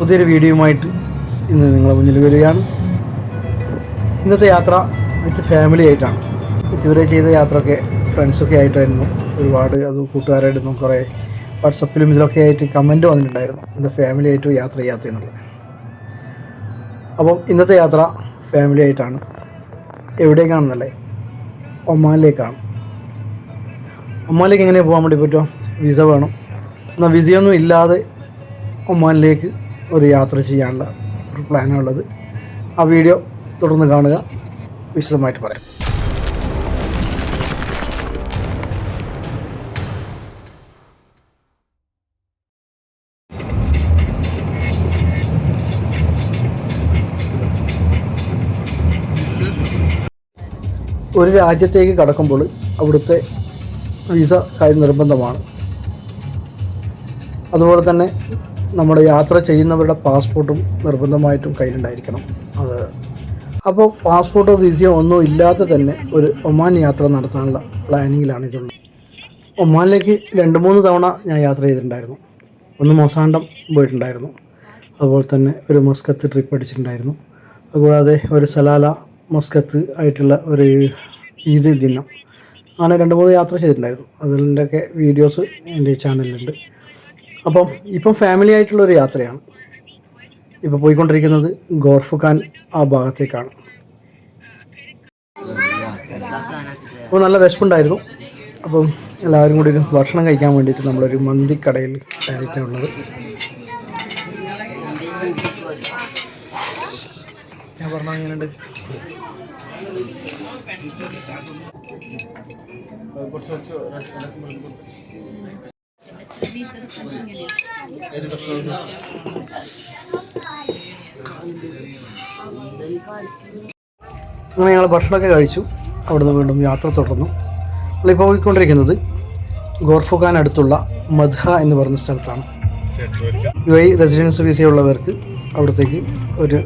പുതിയൊരു വീഡിയോയുമായിട്ട് ഇന്ന് നിങ്ങളെ മുന്നിൽ വരികയാണ്. ഇന്നത്തെ യാത്ര വിത്ത് ഫാമിലി ആയിട്ടാണ്. ഇതുവരെ ചെയ്ത യാത്രയൊക്കെ ഫ്രണ്ട്സൊക്കെ ആയിട്ടായിരുന്നു. ഒരുപാട് അത് കൂട്ടുകാരായിരുന്നു കുറേ വാട്സപ്പിലും ഇതിലൊക്കെ ആയിട്ട് കമന്റ് വന്നിട്ടുണ്ടായിരുന്നു. ഇന്ന് ഫാമിലി ആയിട്ട് യാത്ര ചെയ്യാത്ത എന്നുള്ളത്. അപ്പം ഇന്നത്തെ യാത്ര ഫാമിലി ആയിട്ടാണ്. എവിടേക്കാണെന്നല്ലേ ഒമാനിലേക്കാണ്. ഒമാനിലേക്ക് എങ്ങനെ പോകാൻ വേണ്ടി പറ്റുമോ വിസ വേണം. എന്നാൽ വിസയൊന്നും ഇല്ലാതെ ഒമാനിലേക്ക് ഒരു യാത്ര ചെയ്യാനുള്ള ഒരു പ്ലാനാണുള്ളത്. ആ വീഡിയോ തുടർന്ന് കാണുക. വിശദമായിട്ട് പറയാം. ഒരു രാജ്യത്തേക്ക് കടക്കുമ്പോൾ അവിടുത്തെ വിസ കാര്യം നിർബന്ധമാണ് അതുപോലെ തന്നെ നമ്മുടെ യാത്ര ചെയ്യുന്നവരുടെ പാസ്പോർട്ടും നിർബന്ധമായിട്ടും കയ്യിലുണ്ടായിരിക്കണം. അത് അപ്പോൾ പാസ്പോർട്ടോ വിസയോ ഒന്നും ഇല്ലാതെ തന്നെ ഒരു ഒമാൻ യാത്ര നടത്താനുള്ള പ്ലാനിങ്ങിലാണ് ഇതുള്ളത്. ഒമാനിലേക്ക് രണ്ട് മൂന്ന് തവണ ഞാൻ യാത്ര ചെയ്തിട്ടുണ്ടായിരുന്നു. ഒന്ന് മൊസാണ്ടം പോയിട്ടുണ്ടായിരുന്നു. അതുപോലെ തന്നെ ഒരു മസ്കത്ത് ട്രിപ്പ് അടിച്ചിട്ടുണ്ടായിരുന്നു അതുകൂടാതെ ഒരു സലാല മസ്കത്ത് ആയിട്ടുള്ള ഒരു ഈദ് ദിനം. അങ്ങനെ രണ്ട് മൂന്ന് യാത്ര ചെയ്തിട്ടുണ്ടായിരുന്നു. അതിന്റെയൊക്കെ വീഡിയോസ് എന്റെ ചാനലിലുണ്ട് അപ്പം ഇപ്പം ഫാമിലി ആയിട്ടുള്ളൊരു യാത്രയാണ്. ഇപ്പോൾ പോയിക്കൊണ്ടിരിക്കുന്നത് ഗോർഫുഖാൻ ആ ഭാഗത്തേക്കാണ്. അപ്പോൾ നല്ല വിശപ്പുണ്ടായിരുന്നു. അപ്പം എല്ലാവരും കൂടി ഒരു ഭക്ഷണം കഴിക്കാൻ വേണ്ടിയിട്ട് നമ്മളൊരു മന്തിക്കടയിൽ കയറിയിട്ടുള്ളത് ഞാൻ പറഞ്ഞ എങ്ങനെയുണ്ട്? അങ്ങനെ ഞങ്ങൾ ഭക്ഷണമൊക്കെ കഴിച്ചു. അവിടുന്ന് വീണ്ടും യാത്ര തുടർന്നു. നമ്മളിപ്പോൾ പോയിക്കൊണ്ടിരിക്കുന്നത് ഗോർഫുഖാൻ അടുത്തുള്ള മദ്ഹ എന്ന് പറയുന്ന സ്ഥലത്താണ്. യു ഐ റെസിഡൻസ് വിസയുള്ളവർക്ക് അവിടത്തേക്ക് ഒരു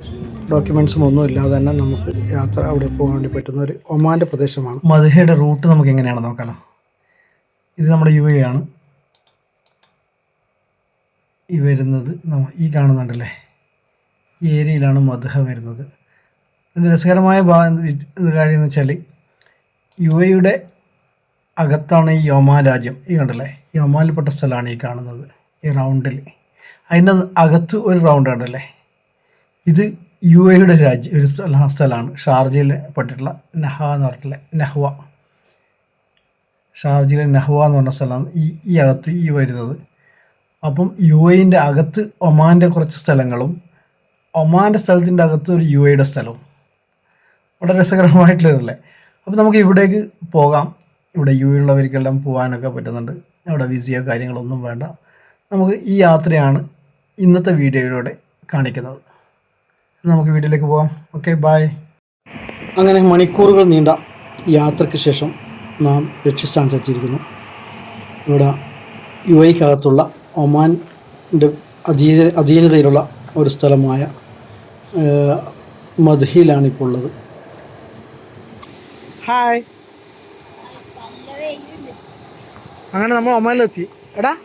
ഡോക്യുമെൻസും ഒന്നും ഇല്ലാതെ തന്നെ നമുക്ക് യാത്ര അവിടെ പോകാൻ വേണ്ടി പറ്റുന്ന ഒരു ഒമാന്റെ പ്രദേശമാണ്. മദ്ഹയുടെ റൂട്ട് നമുക്ക് എങ്ങനെയാണ് നോക്കാലോ. ഇത് നമ്മുടെ യു എ ആണ്. ഈ വരുന്നത് ഈ കാണുന്നുണ്ടല്ലേ? ഈ ഏരിയയിലാണ് മധുഹ വരുന്നത്. അതിന്റെ രസകരമായ കാര്യം എന്ന് വെച്ചാൽ യു എയുടെ അകത്താണ് ഈ യോമാ രാജ്യം. ഈ കണ്ടല്ലേ? യോമാലിൽപ്പെട്ട സ്ഥലമാണ് ഈ കാണുന്നത് ഈ റൗണ്ടിൽ അതിന്റെ അകത്ത് ഒരു റൗണ്ട് ഉണ്ടല്ലേ ഇത് യു എയുടെ രാജ്യം ഒരു സ്ഥല സ്ഥലമാണ്. ഷാർജയിൽ പെട്ടിട്ടുള്ള നഹ എന്ന് പറഞ്ഞിട്ടുള്ള നഹ്വ. ഷാർജയിലെ നഹ്വ എന്ന് പറഞ്ഞ സ്ഥലമാണ് ഈ ഈ അകത്ത് ഈ വരുന്നത്. അപ്പം യു എന്റെ അകത്ത് ഒമാന്റെ കുറച്ച് സ്ഥലങ്ങളും ഒമാന്റെ സ്ഥലത്തിന്റെ അകത്ത് ഒരു യു എയുടെ സ്ഥലവും. വളരെ രസകരമായിട്ടുള്ളതല്ലേ? അപ്പോൾ നമുക്ക് ഇവിടേക്ക് പോകാം. ഇവിടെ യു ഉള്ളവർക്കെല്ലാം പോകാനൊക്കെ പറ്റുന്നുണ്ട്. അവിടെ വിസിയോ കാര്യങ്ങളൊന്നും വേണ്ട. നമുക്ക് ഈ യാത്രയാണ് ഇന്നത്തെ വീഡിയോയിലൂടെ കാണിക്കുന്നത്. നമുക്ക് വീട്ടിലേക്ക് പോകാം. ഓക്കെ ബായ് അങ്ങനെ മണിക്കൂറുകൾ നീണ്ട യാത്രയ്ക്ക് ശേഷം നാം ലക്ഷ്യസ്ഥാനത്തെത്തിയിരിക്കുന്നു ഇവിടെ യു എക്കകത്തുള്ള ഒമാന്റെ അധീന അധീനതയിലുള്ള ഒരു സ്ഥലമായ ഏഹ്, മദ്ഹയിലാണ് ഇപ്പോൾ ഉള്ളത് ഹായ്. അങ്ങനെ നമ്മൾ ഒമാനിലെത്തി. എടാ.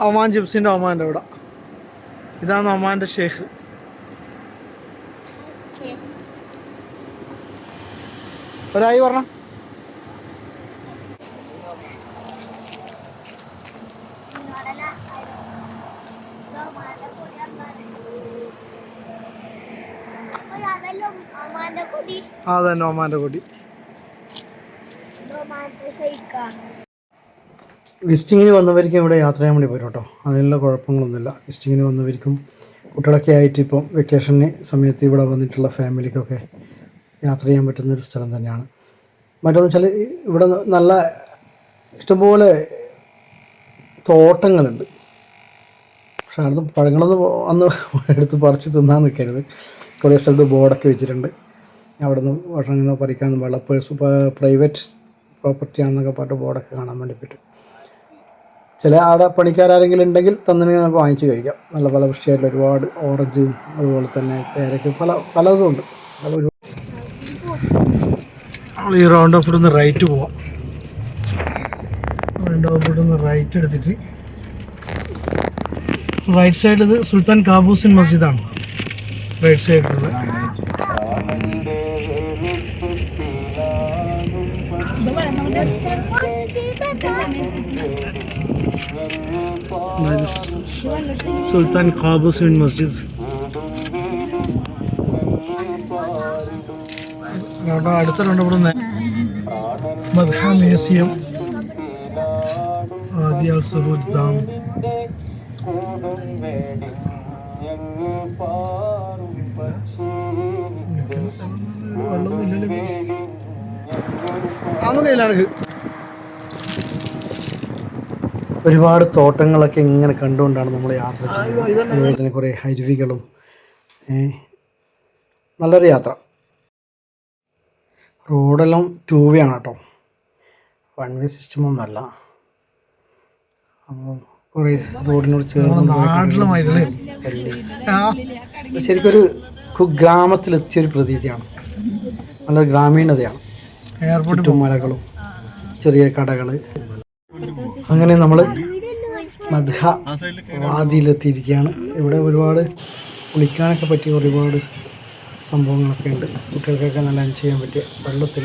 ഒമാൻ ജിപ്സിന്റെ ഒമാന്റെ അവിടെ. ഇതാണ് ഒമാന്റെ ഷേഖ്. ഒരായി പറഞ്ഞ. അതെല്ലാം ഒമാന്റെ കൊടി. ആ തന്നെ ഒമാന്റെ കൊടി വിസ്റ്റിങ്ങിന് വന്നവർക്കും ഇവിടെ യാത്ര ചെയ്യാൻ വേണ്ടി പോരും കേട്ടോ. അതിനുള്ള കുഴപ്പങ്ങളൊന്നുമില്ല. വിസ്റ്റിങ്ങിന് വന്നവർക്കും കുട്ടികളൊക്കെ ആയിട്ട് ഇപ്പം വെക്കേഷന് സമയത്ത് ഇവിടെ വന്നിട്ടുള്ള ഫാമിലിക്കൊക്കെ യാത്ര ചെയ്യാൻ പറ്റുന്ന ഒരു സ്ഥലം തന്നെയാണ്. മറ്റൊന്ന് വെച്ചാൽ ഇവിടെ നല്ല ഇഷ്ടംപോലെ തോട്ടങ്ങളുണ്ട്. പക്ഷെ അവിടുന്ന് പഴങ്ങളൊന്നും അന്ന് എടുത്ത് പറിച്ച് തിന്നാൻ നിൽക്കരുത്. കുറേ സ്ഥലത്ത് ബോർഡൊക്കെ വെച്ചിട്ടുണ്ട്. അവിടെ നിന്ന് ഭക്ഷണം പറിക്കാൻ വെള്ളപ്പേഴ്സ് പ്രൈവറ്റ് പ്രോപ്പർട്ടി ആണെന്നൊക്കെ പറഞ്ഞിട്ട് ബോർഡൊക്കെ കാണാൻ വേണ്ടി പറ്റും. ചില ആടെ പണിക്കാരെങ്കിലും ഉണ്ടെങ്കിൽ തന്നെ നമുക്ക് വാങ്ങിച്ച് കഴിക്കാം. നല്ല പല ഫലപുഷ്ടിയായിട്ടുള്ള ഒരുപാട് ഓറഞ്ചും അതുപോലെ തന്നെ പേരയ്ക്ക് പല പലതും ഉണ്ട്. പല ഈ റൗണ്ട് ഓഫ് നിന്ന് റൈറ്റ് പോവാം. ഓഫ് നിന്ന് റൈറ്റ് എടുത്തിട്ട് റൈറ്റ് സൈഡിൽ സുൽത്താൻ കാബൂസിൻ മസ്ജിദാണ്. റൈറ്റ് സൈഡിലുള്ള സുൽത്താൻ കാബൂസിൻ മസ്ജിദ്. അടുത്ത രണ്ടുപൂടുന്ന ഇവിടുന്ന്. മദ്ഹ മ്യൂസിയം. ആദിയാൽ wrote down. ഒരുപാട് തോട്ടങ്ങളൊക്കെ ഇങ്ങനെ കണ്ടുകൊണ്ടാണ് നമ്മൾ യാത്ര ചെയ്യുന്നത്. അതുപോലെ തന്നെ കുറേ അരുവികളും. നല്ലൊരു യാത്ര. റോഡെല്ലാം ടൂ വേ ആണ് കേട്ടോ. വൺ വേ സിസ്റ്റം ഒന്നുമല്ല. അപ്പോൾ കുറേ റോഡിനോട് ചേർന്ന് പള്ളി. ശരിക്കും ഒരു കുഗ്രാമത്തിലെത്തിയ ഒരു പ്രതീതിയാണ്. നല്ല ഗ്രാമീണതയാണ്. ചുറ്റും മലകളും ചെറിയ കടകൾ അങ്ങനെ നമ്മൾ മദ്ഹ വാദിയിലെത്തിയിരിക്കുകയാണ് ഇവിടെ ഒരുപാട് കുളിക്കാനൊക്കെ പറ്റിയ ഒരുപാട് സംഭവങ്ങളൊക്കെ ഉണ്ട്. കുട്ടികൾക്കൊക്കെ നല്ല എൻജോയ് ചെയ്യാൻ പറ്റിയ വെള്ളത്തിൽ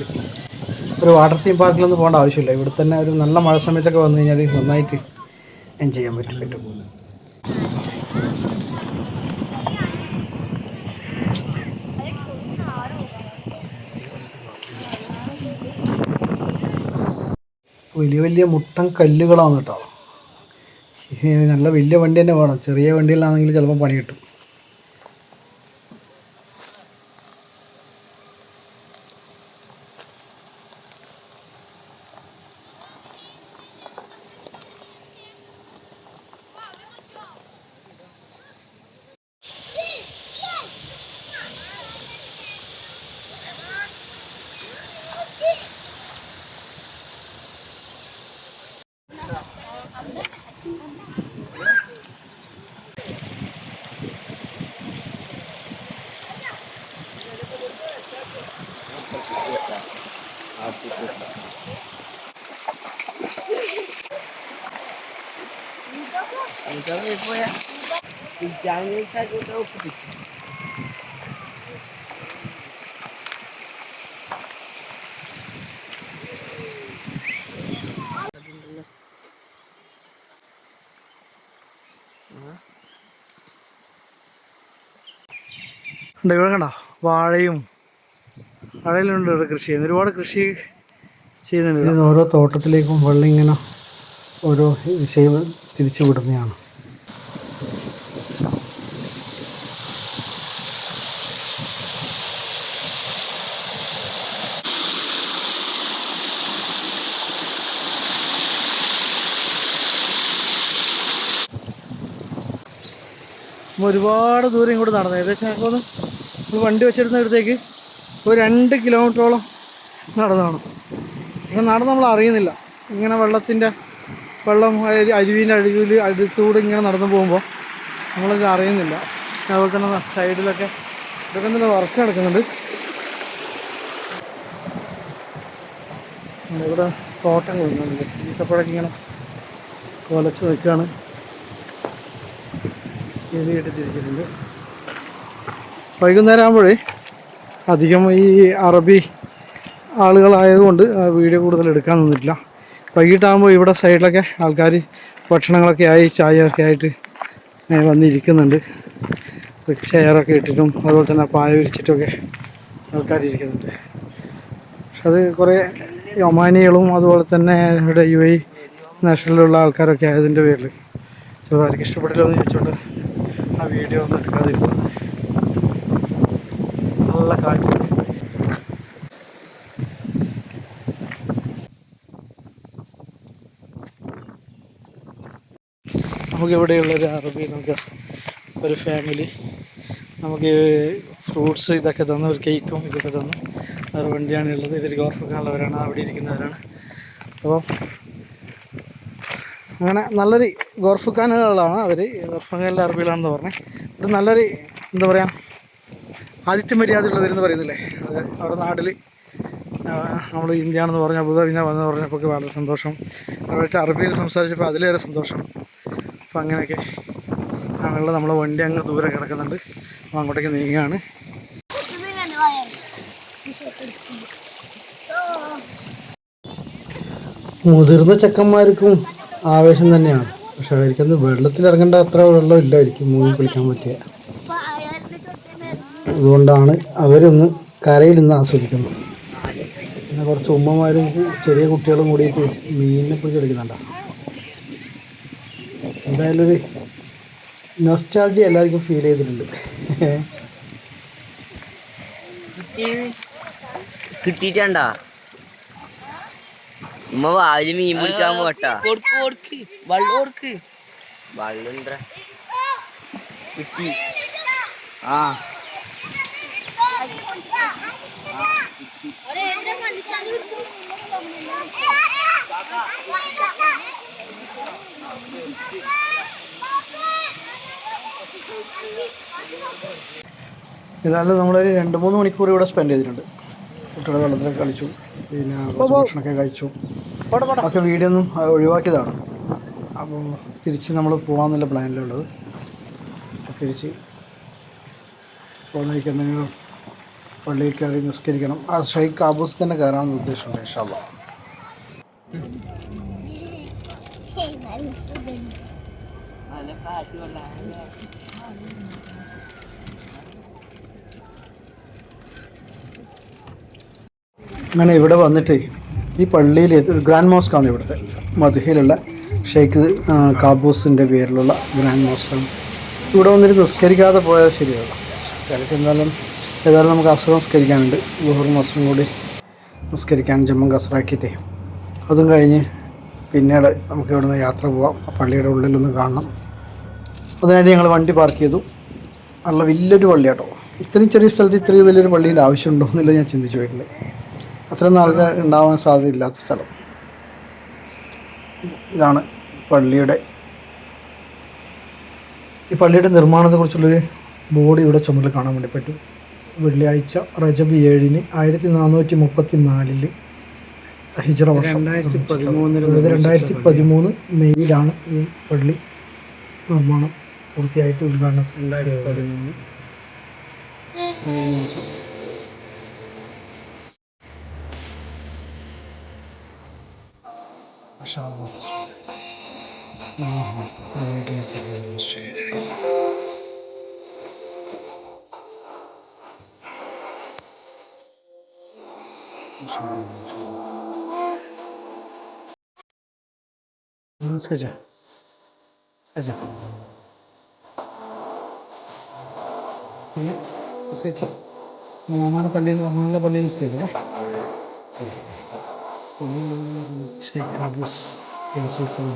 ഒരു വാട്ടർ തീം പാർക്കിലൊന്നും പോകേണ്ട ആവശ്യമില്ല. ഇവിടെ തന്നെ ഒരു നല്ല മഴ സമയത്തൊക്കെ വന്നു കഴിഞ്ഞാൽ നന്നായിട്ട് എൻജോയ് ചെയ്യാൻ പറ്റും പറ്റും. വലിയ വലിയ മുട്ടൻ കല്ലുകളാണ് കേട്ടോ. നല്ല വലിയ വണ്ടി തന്നെ വേണം. ചെറിയ വണ്ടിയിലാണെങ്കിൽ ചിലപ്പോൾ പണി കിട്ടും. കണ്ടോ? വാഴയും വാഴയിലുണ്ട് കൃഷി ചെയ്യുന്നത്. ഒരുപാട് കൃഷി ചെയ്യുന്നുണ്ട്. ഓരോ തോട്ടത്തിലേക്കും വെള്ളം ഇങ്ങനെ ഓരോ ദിശയിൽ തിരിച്ചു വിടുന്നതാണ്. ഒരുപാട് ദൂരം ഇങ്ങോട്ട് നടന്നു. ഏകദേശം ഞങ്ങൾക്കൊന്ന് നമ്മൾ വണ്ടി വെച്ചിരുന്നിടത്തേക്ക് ഒരു രണ്ട് കിലോമീറ്ററോളം നടന്നതാണ്. പക്ഷെ നടന്ന് നമ്മൾ അറിയുന്നില്ല. ഇങ്ങനെ വെള്ളത്തിന്റെ വെള്ളം അരി- അരുവിന്റെ അഴുകിൽ അടുത്തൂടെ ഇങ്ങനെ നടന്നു പോകുമ്പോൾ നമ്മളിത് അറിയുന്നില്ല. അതുപോലെ തന്നെ സൈഡിലൊക്കെ ഇതൊക്കെ തന്നെ വർക്ക് നടക്കുന്നുണ്ട്. ഇവിടെ തോട്ടങ്ങളുണ്ട് ഈത്തപ്പഴൊക്കെ ഇങ്ങനെ കൊലച്ച് നിൽക്കുകയാണ്. എലിയിട്ട് വൈകുന്നേരം ആകുമ്പോഴേ അധികം ഈ അറബി ആളുകളായതുകൊണ്ട് വീഡിയോ കൂടുതൽ എടുക്കാൻ നിന്നിട്ടില്ല. വൈകിട്ടാകുമ്പോൾ ഇവിടെ സൈഡിലൊക്കെ ആൾക്കാർ ഭക്ഷണങ്ങളൊക്കെ ആയി ചായ ഒക്കെ ആയിട്ട് വന്നിരിക്കുന്നുണ്ട്. ചെയറൊക്കെ ഇട്ടിട്ടും അതുപോലെ തന്നെ പായ വിരിച്ചിട്ടൊക്കെ ആൾക്കാർ ഇരിക്കുന്നുണ്ട്. പക്ഷെ അത് കുറേ ഒമാനികളും അതുപോലെ തന്നെ ഇവിടെ യു എ നാഷണലിലുള്ള ആൾക്കാരൊക്കെ ആയതിന്റെ പേരിൽ. ചിലപ്പോൾ ആർക്ക് ഇഷ്ടപ്പെട്ടില്ല എന്ന് ചോദിച്ചോണ്ട് ആ വീഡിയോ ഒന്നും എടുക്കാതിരിക്കും നല്ല കാറ്റ്. നമുക്ക് ഇവിടെയുള്ള ഒരു അറബി നമുക്ക് ഒരു ഫാമിലി നമുക്ക് ഫ്രൂട്ട്സ് ഇതൊക്കെ തന്നു ഒരു കേക്കും ഇതൊക്കെ തന്നു. വേറെ വണ്ടിയാണ് ഉള്ളത്. ഇവർ ഗോർഫക്കാനുള്ളവരാണ് അവിടെ ഇരിക്കുന്നവരാണ്. അപ്പോൾ അങ്ങനെ നല്ലൊരു ഗോർഫുഖാനുകളാണ് അവർ ഗോർഫുഖാനിലെ അറബികളാണെന്ന് പറഞ്ഞത് ഒരു നല്ലൊരു എന്താ പറയുക ആദിത്യ മര്യാദയുള്ളവരെന്ന് പറയുന്നില്ലേ? അത് അവിടെ നാട്ടിൽ നമ്മൾ ഇന്ത്യ ആണെന്ന് പറഞ്ഞ അബുദാബിനെ വന്ന് പറഞ്ഞപ്പോൾ വളരെ സന്തോഷം. അവരുടെ അറബിയിൽ സംസാരിച്ചപ്പോൾ അതിലേറെ സന്തോഷം. അപ്പം അങ്ങനെയൊക്കെ. ഞങ്ങളുടെ നമ്മളെ വണ്ടി അങ്ങ് ദൂരെ കിടക്കുന്നുണ്ട്. അപ്പോൾ അങ്ങോട്ടേക്ക് നീങ്ങുകയാണ് മുതിർന്ന ചെക്കന്മാർക്കും ആവേശം തന്നെയാണ്. പക്ഷെ അവർക്കൊന്ന് വെള്ളത്തിൽ ഇറങ്ങേണ്ട അത്ര വെള്ളം ഇല്ലായിരിക്കും മുങ്ങി കുളിക്കാൻ പറ്റിയ. അതുകൊണ്ടാണ് അവരൊന്ന് കരയിൽ നിന്ന് ആസ്വദിക്കുന്നത്. പിന്നെ കുറച്ച് ഉമ്മമാരും ചെറിയ കുട്ടികളും കൂടിയിട്ട് മീനിനെ പിടിച്ചെടുക്കുന്നുണ്ട എന്തായാലും ഒരു നൊസ്റ്റാൾജി എല്ലാവർക്കും ഫീൽ ചെയ്തിട്ടുണ്ട്. കിട്ടിട്ടാണ്ടാ ഉമ്മ വാൽ മീൻ പിടിക്കാൻ പോട്ടാ. കൊടുക്ക് കൊടുക്ക്. വെള്ളം കൊടുക്ക്. വള്ളം കിട്ടി. ആ. ഏതായാലും നമ്മൾ രണ്ട് മൂന്ന് മണിക്കൂർ ഇവിടെ സ്പെൻഡ് ചെയ്തിട്ടുണ്ട്. കുട്ടികളെ വെള്ളത്തിലൊക്കെ കളിച്ചു. പിന്നെ ഭക്ഷണമൊക്കെ കഴിച്ചു. ഒക്കെ വീഡിയോ ഒന്നും ഒഴിവാക്കിയതാണ്. അപ്പോൾ തിരിച്ച് നമ്മൾ പോകാമെന്നുള്ള പ്ലാനിലുള്ളത്. തിരിച്ച് പോകുന്നതിലേക്ക് എന്തെങ്കിലും പള്ളിയിൽ കയറി നിസ്കരിക്കണം. ആ ഷൈഖ് ആബൂസ് തന്നെ കയറാമെന്ന് ഉദ്ദേശമുണ്ട് അങ്ങനെ ഇവിടെ വന്നിട്ട് ഈ പള്ളിയിൽ ഗ്രാൻഡ് ആണ് ഇവിടുത്തെ. മധുഹയിലുള്ള ഷെയ്ഖ് കാബൂസിന്റെ പേരിലുള്ള ഗ്രാൻഡ് മോസ്ക് ആണ്. ഇവിടെ വന്നിട്ട് നിസ്കരിക്കാതെ പോയാൽ ശരിയാണ് കാലത്ത് എന്തായാലും ഏതായാലും നമുക്ക് അസുഖം നിസ്കരിക്കാനുണ്ട്. ഗുഹർ മോസ്കും കൂടി നിസ്കരിക്കാൻ ജമ്മം കസറാക്കിയിട്ടേ അതും കഴിഞ്ഞ് പിന്നീട് നമുക്ക് ഇവിടുന്ന് യാത്ര പോവാം. പള്ളിയുടെ ഉള്ളിലൊന്ന് കാണണം. അതിനായിട്ട് ഞങ്ങൾ വണ്ടി പാർക്ക് ചെയ്തു. നല്ല വലിയൊരു പള്ളിയാട്ടോ. ഇത്രയും ചെറിയ സ്ഥലത്ത് ഇത്രയും വലിയൊരു പള്ളിയുടെ ആവശ്യമുണ്ടോ എന്നില്ല ഞാൻ ചിന്തിച്ചു പോയിട്ടുണ്ട് അത്രയും ആൾക്കാർ ഉണ്ടാവാൻ സാധ്യതയില്ലാത്ത സ്ഥലം. ഇതാണ് പള്ളിയുടെ ഈ പള്ളിയുടെ നിർമ്മാണത്തെക്കുറിച്ചുള്ളൊരു ബോർഡ് ഇവിടെ ചുമതല കാണാൻ വേണ്ടി പറ്റും. വെള്ളിയാഴ്ച റജബ് ഏഴിന് ആയിരത്തി നാനൂറ്റി മുപ്പത്തി നാലിൽ ഹിജറ വർഷം. അതായത് രണ്ടായിരത്തി പതിമൂന്ന് മെയ്യിലാണ് ഈ പള്ളി നിർമ്മാണം പൂർത്തിയായിട്ട് ഉദ്ഘാടനം രണ്ടായിരത്തി പതിമൂന്ന് sıkıca. Sıkıca. sıkıca. Mamanı palliyeli, mamanla palliyeli istiyor. Şey kabus. Yansıtalım.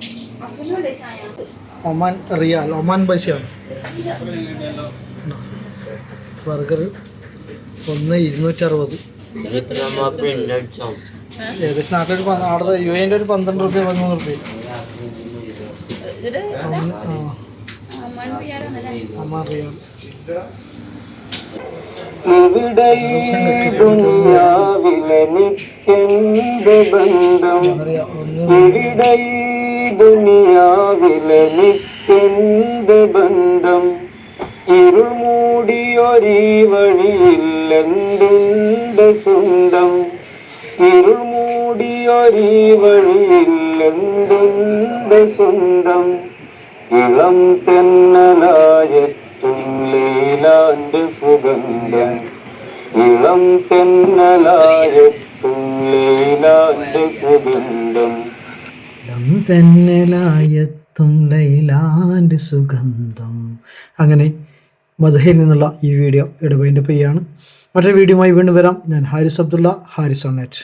Oman റിയാൽ ഒമാൻ പൈസയാണ് ബർഗർ ഒന്ന് ഇരുന്നൂറ്റി അറുപത് ഏകദേശം നാട്ടിലൊരു അവിടെ യു എന്റെ ഒരു പന്ത്രണ്ട് റുപ്യ പതിമൂന്ന് റുപ്യ. ഒമാൻ റിയാൽ. അറിയാം ഒന്ന് ഇവിടെ ദുനിയാവിലെ നിൽക്കെന്ത് ബന്ധം. ഇരുൾ മൂടിയോ മൂടിയൊരീ വഴിയില്ലെന്തുണ്ട് സ്വന്തം? ഇരുൾ മൂടിയൊരീ വഴിയില്ലെന്തുണ്ട് സ്വന്തം? ഇളം തെന്നലായെത്തും ലീലാന്റെ സുഗന്ധം. ഇളം തെന്നലായെത്തും ലീലാന്റെ സുഗന്ധം. ഇടം ലായത്തും ലൈലാന്റെ സുഗന്ധം. അങ്ങനെ മധുഹയിൽ നിന്നുള്ള ഈ വീഡിയോ ഇടപെന്റെ പെയ്യാണ് മറ്റൊരു വീഡിയോയുമായി വീണ്ടും വരാം. ഞാൻ ഹാരിസ് അബ്ദുള്ള ഹാരിസ് നെറ്റ്.